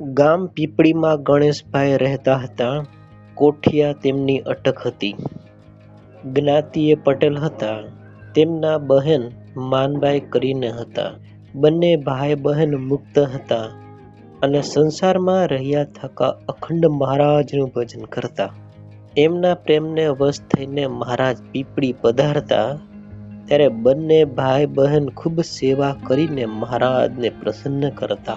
ગામ પીપળીમાં ગણેશભાઈ રહેતા હતા. કોઠિયા તેમની અટક હતી. જ્ઞાતિએ પટેલ હતા. તેમના બહેન માનબાઈ કરીને હતા. બંને ભાઈ બહેન મુક્ત હતા અને સંસારમાં રહ્યા થકા અખંડ મહારાજનું ભજન કરતા. એમના પ્રેમને વશ થઈને મહારાજ પીપળી પધારતા ત્યારે બંને ભાઈ બહેન ખૂબ સેવા કરીને મહારાજને પ્રસન્ન કરતા.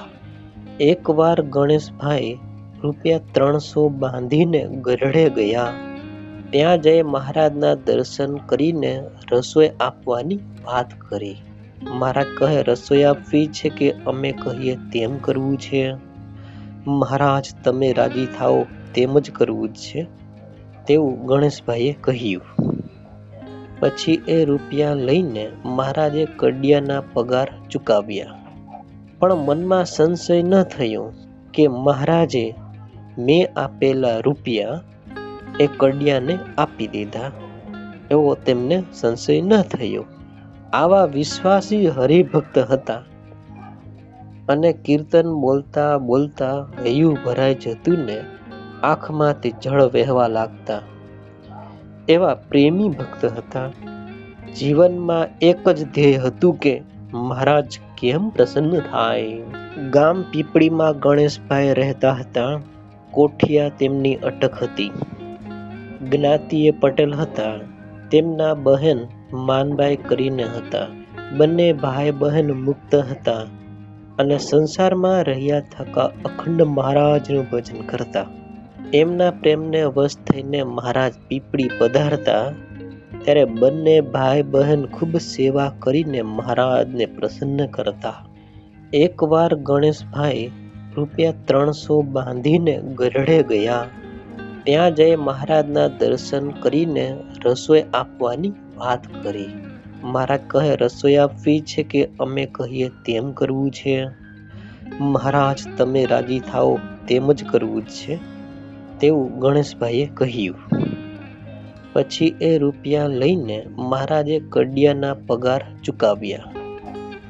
એકવાર ગણેશભાઈ રૂપિયા ત્રણસો બાંધીને ગરડે ગયા. ત્યાં જઈ મહારાજના દર્શન કરીને રસોઈ આપવાની વાત કરી. મહારાજ કહે, રસોઈ આપવી છે કે અમે કહીએ તેમ કરવું છે? મહારાજ, તમે રાજી થાઓ તેમ જ કરવું જ છે, તેવું ગણેશભાઈએ કહ્યું. પછી એ રૂપિયા લઈને મહારાજે કડિયાના પગાર ચૂકવ્યા. પણ મનમાં સંશય ન થયો કે મહારાજે મેં આપેલા રૂપિયા એ કડિયાને આપી દીધા. એવો તેમને સંશય ન થયો. આવા વિશ્વાસી હરિભક્ત હતા. અને કીર્તન બોલતા બોલતા હૈયું ભરાઈ જતું ને આંખમાંથી જળ વહેવા લાગતા. એવા પ્રેમી ભક્ત હતા. જીવનમાં એક જ ધ્યેય હતું કે મહારાજ કેમ પ્રસન્ન થાય? ગામ પીપળીમાં ગણેશભાઈ રહેતા હતા. કોઠિયા તેમની અટક હતી. જ્ઞાતિએ પટેલ હતા. તેમના બહેન માનબાઈ કરીને હતા. બંને ભાઈ બહેન મુક્ત હતા અને સંસારમાં રહ્યા થકા અખંડ મહારાજનું ભજન કરતા. એમના પ્રેમને વશ થઈને મહારાજ પીપળી પધારતા ત્યારે બંને ભાઈ બહેન ખૂબ સેવા કરીને મહારાજને પ્રસન્ન કરતા. એકવાર ગણેશભાઈ રૂપિયા ત્રણસો બાંધીને ગરડે ગયા. ત્યાં જઈ મહારાજના દર્શન કરીને રસોઈ આપવાની વાત કરી. મહારાજ કહે, રસોઈ આપવી છે કે અમે કહીએ તેમ કરવું છે? મહારાજ, તમે રાજી થાઓ તેમ જ કરવું છે? તેવું ગણેશભાઈએ કહ્યું. પછી એ રૂપિયા લઈને મહારાજે કડિયાના પગાર ચૂકવ્યા.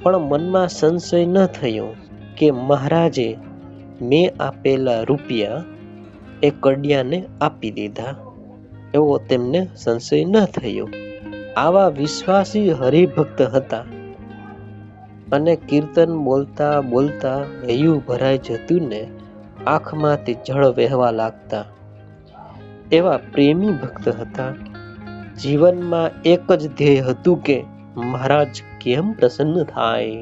પણ મનમાં સંશય ન થયો કે મહારાજે મેં આપેલા રૂપિયા એ કડિયાને આપી દીધા. એવો તેમને સંશય ન થયો. આવા વિશ્વાસી હરિભક્ત હતા. અને કીર્તન બોલતા બોલતા હૈયું ભરાઈ જતું ને આંખમાંથી જળ વહેવા લાગતા. એવા પ્રેમી ભક્ત હતા. જીવનમાં એક જ ધ્યેય હતું કે મહારાજ કેમ પ્રસન્ન થાય?